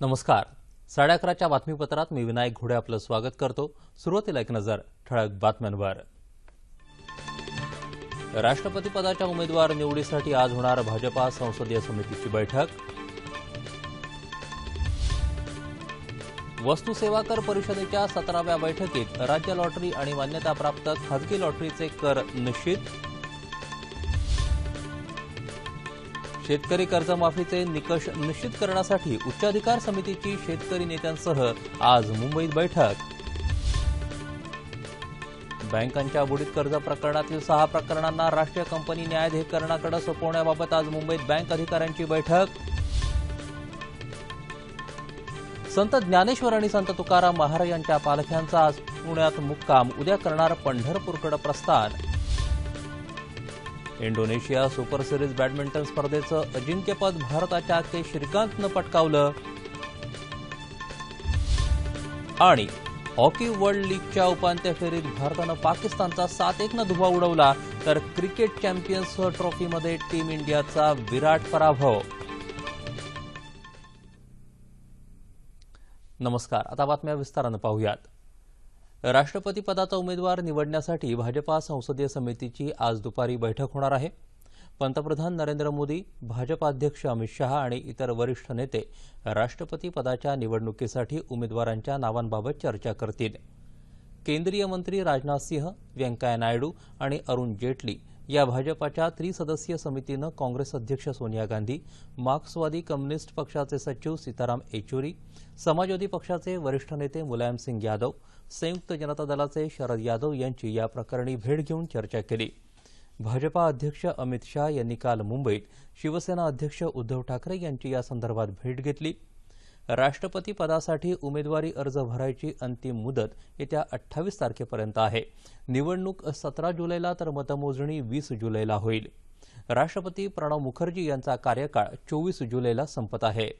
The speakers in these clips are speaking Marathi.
नमस्कार. साडे अकराच्या बातमीपत्रात मी विनायक घोडे आपलं स्वागत करतो. सुरुवातीला एक नजर ठळक बातम्यांवर. राष्ट्रपतीपदाच्या उमेदवार निवडीसाठी आज होणार भाजपा संसदीय समितीची बैठक. वस्तू सेवा कर परिषदेच्या सतराव्या बैठकीत राज्य लॉटरी आणि मान्यताप्राप्त खाजगी लॉटरीचे कर निश्चित. शेतकरी कर्जमाफीचे निकष निश्चित करण्यासाठी उच्चाधिकार समितीची शेतकरी नेत्यांसह आज मुंबईत बैठक. बँकांच्या बुडीत कर्ज प्रकरणातील सहा प्रकरणांना राष्ट्रीय कंपनी न्यायाधिकरणाकडे सोपवण्याबाबत आज मुंबईत बँक अधिकाऱ्यांची बैठक. संत ज्ञानेश्वर आणि संत तुकाराम महाराज यांच्या पालख्यांचा आज पुण्यात मुक्काम उद्या करणार पंढरपूरकडे प्रस्थान. इंडोनेशिया सुपर सिरीज बॅडमिंटन स्पर्धेचं अजिंक्यपद भारताच्या के. श्रीकांतनं पटकावलं. आणि हॉकी वर्ल्ड लीगच्या उपांत्य फेरीत भारतानं पाकिस्तानचा सात एक न धुवा उडवला तर क्रिकेट चॅम्पियन्स ट्रॉफीमध्ये टीम इंडियाचा विराट पराभव. नमस्कार आता बातम्या विस्तारानं पाहूयात. राष्ट्रपती पदाचा उमेदवार निवडण्यासाठी भाजपा संसदीय समितीची आज दुपारी बैठक होणार आहे. पंतप्रधान नरेंद्र मोदी भाजपा अध्यक्ष अमित शहा आणि इतर वरिष्ठ नेते राष्ट्रपती पदाच्या निवडणुकीसाठी उमेदवारांच्या नावांबाबत चर्चा करतील. केंद्रीय मंत्री राजनाथ सिंह व्यंकय्या नायडू आणि अरुण जेटली या भाजपाच्या त्रिसदस्यीय समितीनं काँग्रेस अध्यक्ष सोनिया गांधी मार्क्सवादी कम्युनिस्ट पक्षाचे सचिव सीताराम येचुरी समाजवादी पक्षाचे वरिष्ठ नेते मुलायमसिंग यादव संयुक्त जनता दलाचे शरद यादव यांची या प्रकरणी भेट घेऊन चर्चा केली. भाजपा अध्यक्ष अमित शाह यांनी काल मुंबईत शिवसेना अध्यक्ष उद्धव ठाकरे यांची या संदर्भात भेट घेतली. राष्ट्रपती पदासाठी उमेदवारी अर्ज भरायची अंतिम मुदत येत्या अठ्ठावीस तारखेपर्यंत आहे. निवडणूक सतरा जुलैला तर मतमोजणी वीस जुलैला होईल. राष्ट्रपती प्रणव मुखर्जी यांचा कार्यकाळ चोवीस जुलैला संपत आहे.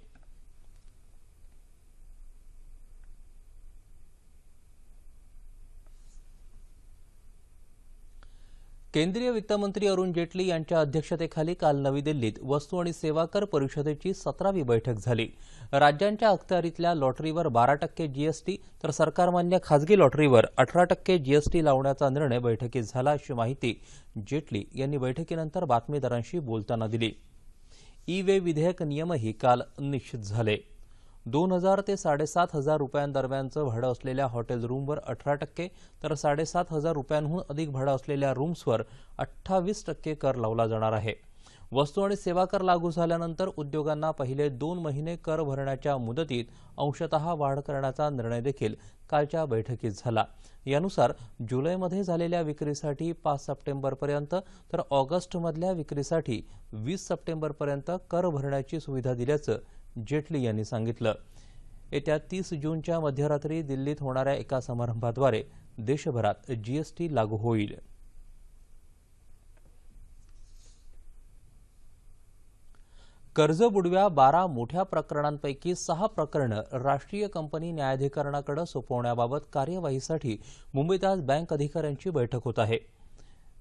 केंद्रीय वित्तमंत्री अरुण जेटली यांच्या अध्यक्षतेखाली काल नवी दिल्लीत वस्तू आणि सेवा कर परिषदेची सतरावी बैठक झाली. राज्यांच्या अखत्यारीतल्या लॉटरीवर बारा टक्के जीएसटी तर सरकारमान्य खासगी लॉटरीवर अठरा टक्के जीएसटी लावण्याचा निर्णय बैठकीत झाला अशी माहिती जेटली यांनी बैठकीनंतर बातमीदारांशी बोलताना दिली. ई वे विधेयक नियमही काल निश्चित झाले. दोन हजार ते साडेसात हजार रुपयांदरम्यानचं भाडं असलेल्या हॉटेल रूमवर अठरा टक्के तर साडेसात हजार रुपयांहून अधिक भाडं असलेल्या रूम्सवर अठ्ठावीस टक्के कर लावला जाणार आहे. वस्तू आणि सेवा कर लागू झाल्यानंतर उद्योगांना पहिले दोन महिने कर भरण्याच्या मुदतीत अंशतः वाढ करण्याचा निर्णय देखील कालच्या बैठकीत झाला. यानुसार जुलैमध्ये झालेल्या विक्रीसाठी पाच सप्टेंबरपर्यंत तर ऑगस्टमधल्या विक्रीसाठी वीस सप्टेंबरपर्यंत कर भरण्याची सुविधा दिल्याचं जेटली यांनी सांगितलं. येत्या तीस जूनच्या मध्यरात्री दिल्लीत होणाऱ्या एका समारंभाद्वारे देशभरात जीएसटी लागू होईल. कर्ज बुडव्या बारा मोठ्या प्रकरणांपैकी सहा प्रकरणं राष्ट्रीय कंपनी न्यायाधिकरणाकडे सोपवण्याबाबत कार्यवाहीसाठी मुंबईत आज बँक अधिकाऱ्यांची बैठक होत आहे.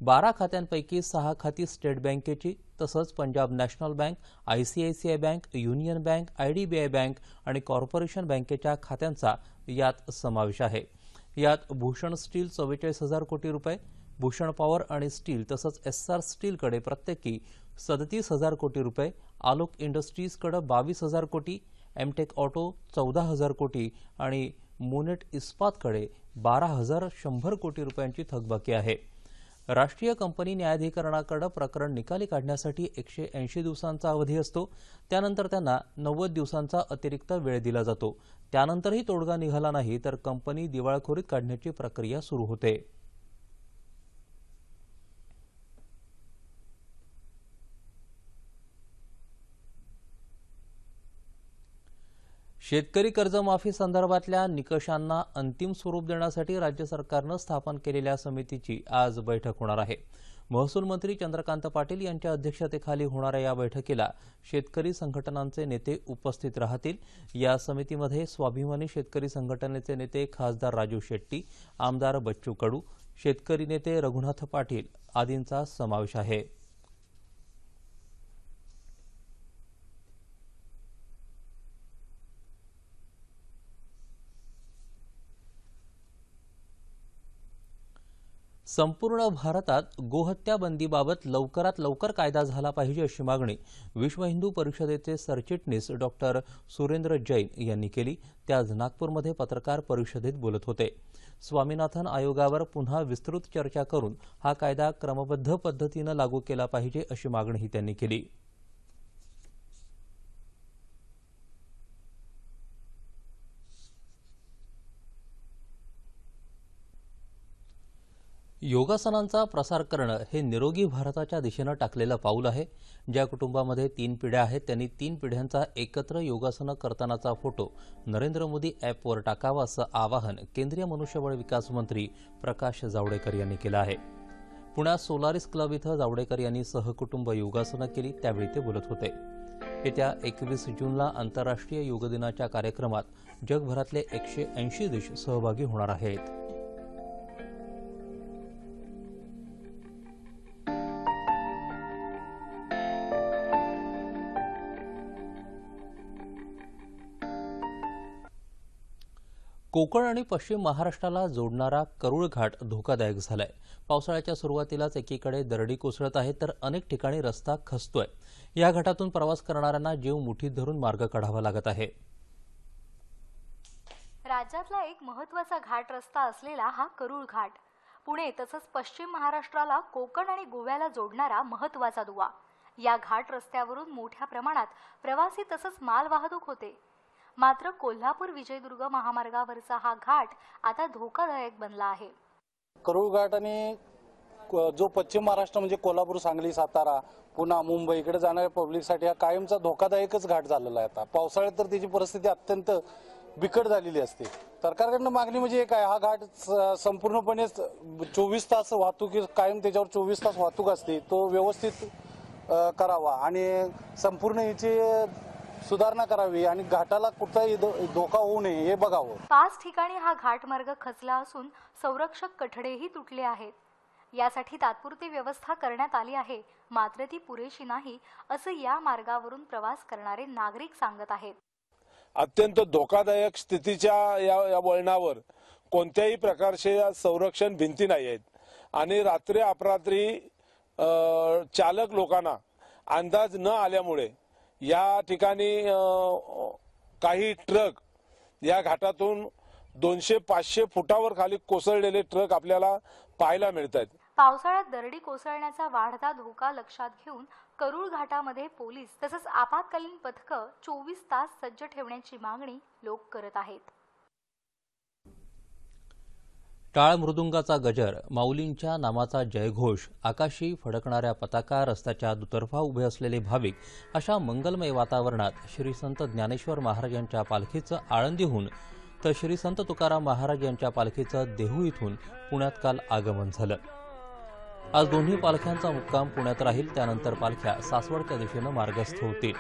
बारा खात्यांपैकी सहा खाती स्टेट बँकेची तसंच Punjab national bank ICICI bank union bank IDBI bank आणि कॉर्पोरेशन बँकेच्या खात्यांचा यात समावेश आहे. यात भूषण स्टील चव्वेचाळीस हजार कोटी रुपये भूषण पॉवर आणि स्टील तसंच एसआर स्टीलकडे प्रत्येकी सदतीस हजार कोटी रुपये आलोक इंडस्ट्रीजकडे बावीस हजार कोटी एमटेक ऑटो चौदा हजार कोटी आणि मोनेट इस्पातकडे बारा हजार शंभर कोटी रुपयांची थकबाकी आहे. राष्ट्रीय कंपनी न्यायाधिकरणाकडे प्रकरण निकाली काढण्यासाठी एकशे ऐंशी दिवसांचा अवधी असतो. त्यानंतर त्यांना नव्वद दिवसांचा अतिरिक्त वेळ दिला जातो. त्यानंतरही तोडगा निघाला नाही तर कंपनी दिवाळखोरीत काढण्याची प्रक्रिया सुरू होते. शेतकरी कर्जमाफी संदर्भातल्या निकषांना अंतिम स्वरूप देण्यासाठी राज्य सरकारनं स्थापन केलेल्या समितीची आज बैठक होणार आहे. महसूल मंत्री चंद्रकांत पाटील यांच्या अध्यक्षतेखाली होणाऱ्या या बैठकीला शेतकरी संघटनांचे नेते उपस्थित राहतील. या समितीमध्ये स्वाभिमानी शेतकरी संघटनेचे नेते खासदार राजू शेट्टी आमदार बच्चू कडू शेतकरी नेते रघुनाथ पाटील आदींचा समावेश आहे. संपूर्ण भारतात गोहत्या बंदीबाबत लवकरात लवकर कायदा झाला पाहिजे अशी मागणी विश्व हिंदू परिषदेचे सरचिटणीस डॉक्टर सुरेंद्र जैन यांनी केली. ते आज नागपूरमध्ये पत्रकार परिषदेत बोलत होते. स्वामीनाथन आयोगावर पुन्हा विस्तृत चर्चा करून हा कायदा क्रमबद्ध पद्धतीनं लागू केला पाहिजे अशी मागणीही त्यांनी केली. योगासनांचा प्रसार करणं हे निरोगी भारताच्या दिशेनं टाकलेलं पाऊल आहे. ज्या कुटुंबामध्ये तीन पिढ्या आहेत त्यांनी तीन पिढ्यांचा एकत्र योगासनं करतानाचा फोटो नरेंद्र मोदी ॲपवर टाकावा असं आवाहन केंद्रीय मनुष्यबळ विकास मंत्री प्रकाश जावडेकर यांनी केलं आहे. पुण्यात सोलारिस क्लब इथं जावडेकर यांनी सहकुटुंब योगासनं केली त्यावेळी ते बोलत होते. येत्या एकवीस जूनला आंतरराष्ट्रीय योग दिनाच्या कार्यक्रमात जगभरातले एकशे ऐंशी देश सहभागी होणार आहेत. कोकण आणि पश्चिम महाराष्ट्राला जोडणारा करुळ घाट धोकादायक झालाय. पावसाळ्याच्या सुरुवातीलाच एकीकडे दरडी कोसळत आहे तर अनेक ठिकाणी रस्ता खचतोय. या घाटातून प्रवास करणाऱ्यांना जीव मुठीत धरून मार्ग काढावा लागत आहे. राज्यातला एक महत्त्वाचा घाट रस्ता असलेला हा करूळ घाट पुणे तसंच पश्चिम महाराष्ट्राला कोकण आणि गोव्याला जोडणारा महत्त्वाचा दुवा. या घाट रस्त्यावरून मोठ्या प्रमाणात प्रवासी तसंच माल वाहतूक होते. मात्र कोल्हापूर विजयदुर्ग महामार्गावरचा हा घाट आता धोकादायक बनला आहे. करूळ घाट आणि जो पश्चिम महाराष्ट्र म्हणजे कोल्हापूर सांगली सातारा पुन्हा मुंबई इकडे जाणाऱ्या पब्लिकसाठी हा कायमचा धोकादायकच घाट झालेला आहे आता. पावसाळ्यात तर त्याची परिस्थिती अत्यंत बिकट झालेली असते. सरकारकडनं मागणी म्हणजे एक आहे हा घाट स- संपूर्णपणे चोवीस तास वाहतुकी कायम त्याच्यावर चोवीस तास वाहतूक असते तो व्यवस्थित करावा. आणि संपूर्ण याची सुधारणा करावी आणि घाटाला कुठलाही धोका होऊ नये हे बघावं. पाच ठिकाणी हा घाटमार्ग खचला असून संरक्षक कठडेही तुटले आहेत. यासाठी तात्पुरती व्यवस्था करण्यात आली आहे. मात्र ती पुरेशी नाही असं या मार्गावरून प्रवास करणारे नागरिक सांगत आहेत. अत्यंत धोकादायक स्थितीच्या या या वळणावर कोणत्याही प्रकारचे संरक्षण भिंती नाही आहेत. आणि रात्री अपरात्री चालक लोकांना अंदाज न आल्यामुळे या ठिकाणी काही ट्रक या घाटातून दोनशे पाचशे फुटावर खाली कोसळलेले ट्रक आपल्याला पाहायला मिळत आहेत पावसाळ्यात दरडी कोसळण्याचा वाढता धोका लक्षात घेऊन करूळ घाटामध्ये पोलीस तसंच आपत्कालीन पथकं चोवीस तास सज्ज ठेवण्याची मागणी लोक करत आहेत. टाळ मृदुंगाचा गजर माऊलींच्या नामाचा जयघोष आकाशी फडकणाऱ्या पताका रस्त्याच्या दुतर्फा उभे असलेले भाविक अशा मंगलमय वातावरणात श्री संत ज्ञानेश्वर महाराज यांच्या पालखीचं आळंदीहून तर श्री संत तुकाराम महाराज यांच्या पालखीचं देहू इथून पुण्यात काल आगमन झालं. आज दोन्ही पालख्यांचा मुक्काम पुण्यात राहील त्यानंतर पालख्या सासवडच्या दिशेनं मार्गस्थ होतील.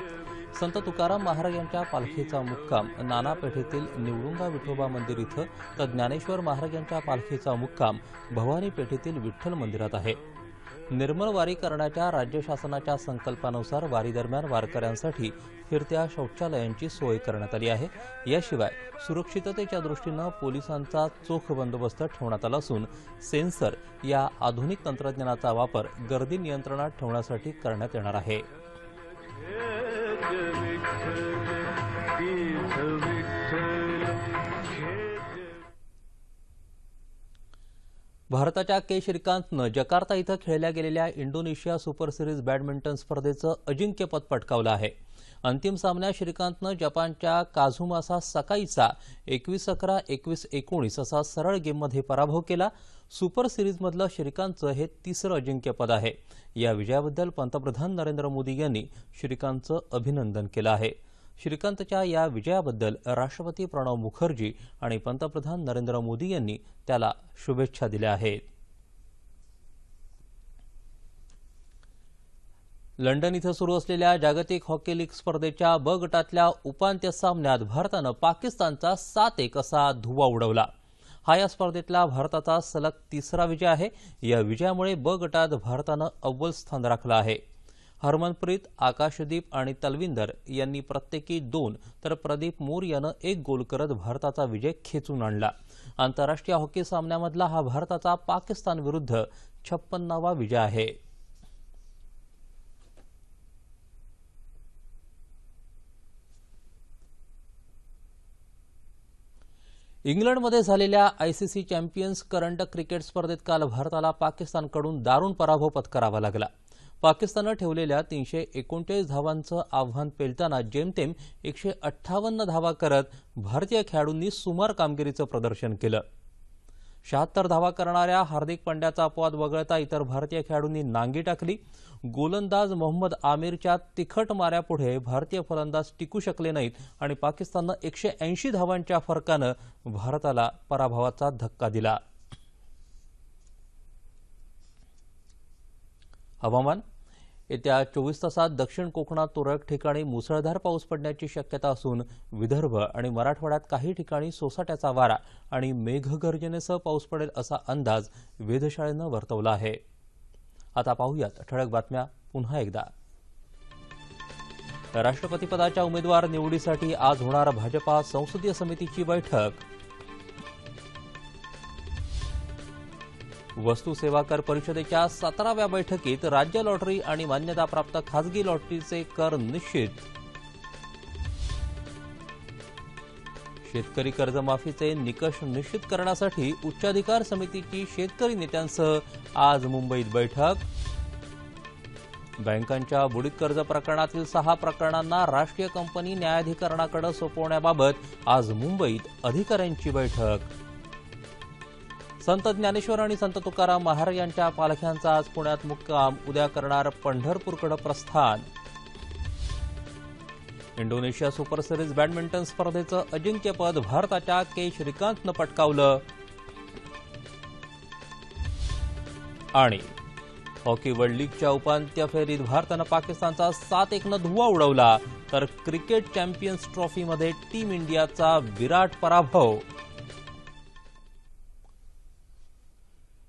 संत तुकाराम महाराज यांच्या पालखीचा मुक्काम नाना पेठेतील निवडुंगा विठोबा मंदिर इथं तर ज्ञानेश्वर महाराज यांच्या पालखीचा मुक्काम भवानी पेठेतील विठ्ठल मंदिरात आहे. निर्मळ वारी करण्याच्या राज्य शासनाच्या संकल्पानुसार वारीदरम्यान वारकऱ्यांसाठी फिरत्या शौचालयांची सोय करण्यात आली आहे. याशिवाय सुरक्षिततेच्या दृष्टीनं पोलिसांचा चोख बंदोबस्त ठेवण्यात आला असून सेन्सर या आधुनिक तंत्रज्ञानाचा वापर गर्दी नियंत्रणात ठेवण्यासाठी करण्यात येणार आहे. भारताच्या के श्रीकांतनं जकार्ता इथं खेळल्या गेलेल्या इंडोनेशिया सुपर सिरीज बॅडमिंटन स्पर्धेचं अजिंक्यपद पटकावलं आहे. अंतिम सामन्यात श्रीकांतनं जपानच्या काझुमासा सकाईचा एकवीस अकरा एकवीस एकोणीस असा सरळ गेममध्ये पराभव केला. सुपर सिरीजमधलं श्रीकांतचं हे तिसरं अजिंक्यपद आहे. या विजयाबद्दल पंतप्रधान नरेंद्र मोदी यांनी श्रीकांतचं अभिनंदन केलं आहे. श्रीकांतच्या या विजयाबद्दल राष्ट्रपती प्रणव मुखर्जी आणि पंतप्रधान नरेंद्र मोदी यांनी त्याला शुभेच्छा दिल्या आहेत. लंडन इथं सुरू असलेल्या जागतिक हॉकी लीग स्पर्धेच्या ब गटातल्या उपांत्य सामन्यात भारतानं पाकिस्तानचा सात एक असा धुव्वा उडवला. हा या स्पर्धेतला भारताचा सलग तिसरा विजय आहे. या विजयामुळे ब गटात भारतानं अव्वल स्थान राखलं आहे. हरमनप्रीत आकाशदीप आणि तलविंदर यांनी प्रत्येकी दोन तर प्रदीप मोर यानं एक गोल करत भारताचा विजय खेचून आणला. आंतरराष्ट्रीय हॉकी सामन्यामधला हा भारताचा पाकिस्तानविरुद्ध छप्पन्नावा विजय आहे. इंग्लंडमध्ये झालेल्या आयसीसी चॅम्पियन्स करंडक क्रिकेट स्पर्धेत काल भारताला पाकिस्तानकडून दारुण पराभव पत्करावा लागला. पाकिस्ताननं ठेवलेल्या तीनशे एकोणचाळीस धावांचं आव्हान पेलताना जेमतेम एकशे अठ्ठावन्न धावा करत भारतीय खेळाडूंनी सुमार कामगिरीचं प्रदर्शन केलं. शहात्तर धावा करणाऱ्या हार्दिक पंड्याचा अपवाद वगळता इतर भारतीय खेळाडूंनी नांगी टाकली. गोलंदाज मोहम्मद आमिरच्या तिखट माऱ्यापुढे भारतीय फलंदाज टिकू शकले नाहीत आणि पाकिस्ताननं एकशे ऐंशी धावांच्या फरकानं भारताला पराभवाचा धक्का दिला. हवामान येत्या चोवीस तासात दक्षिण कोकणात तुरळक ठिकाणी मुसळधार पाऊस पडण्याची शक्यता असून विदर्भ आणि मराठवाड्यात काही ठिकाणी सोसाट्याचा वारा आणि मेघगर्जनेसह पाऊस पडेल असा अंदाज वेधशाळेनं वर्तवला आहे. आता पाहूयात ठळक बातम्या पुन्हा एकदा. राष्ट्रपतीपदाच्या उमेदवार निवडीसाठी आज होणार भाजपा संसदीय समितीची बैठक. वस्तू सेवा कर परिषदेच्या सतराव्या बैठकीत राज्य लॉटरी आणि मान्यताप्राप्त खासगी लॉटरीचे कर निश्चित. शेतकरी कर्जमाफीचे निकष निश्चित करण्यासाठी उच्चाधिकार समितीची शेतकरी नेत्यांसह आज मुंबईत बैठक. बँकांच्या बुडीत कर्ज प्रकरणातील सहा प्रकरणांना राष्ट्रीय कंपनी न्यायाधिकरणाकडे सोपवण्याबाबत आज मुंबईत अधिकाऱ्यांची बैठक. संत ज्ञानेश्वर आणि संत तुकाराम महाराज यांच्या पालख्यांचा आज पुण्यात मुक्काम. उद्या करणार पंढरपूरकडे प्रस्थान. इंडोनेशिया सुपर सिरीज बॅडमिंटन स्पर्धेचं अजिंक्यपद भारताच्या के. श्रीकांतनं पटकावलं. आणि हॉकी वर्ल्ड लीगच्या उपांत्य फेरीत भारतानं पाकिस्तानचा सात एकनं धुवा उडवला. तर क्रिकेट चॅम्पियन्स ट्रॉफीमध्ये टीम इंडियाचा विराट पराभव.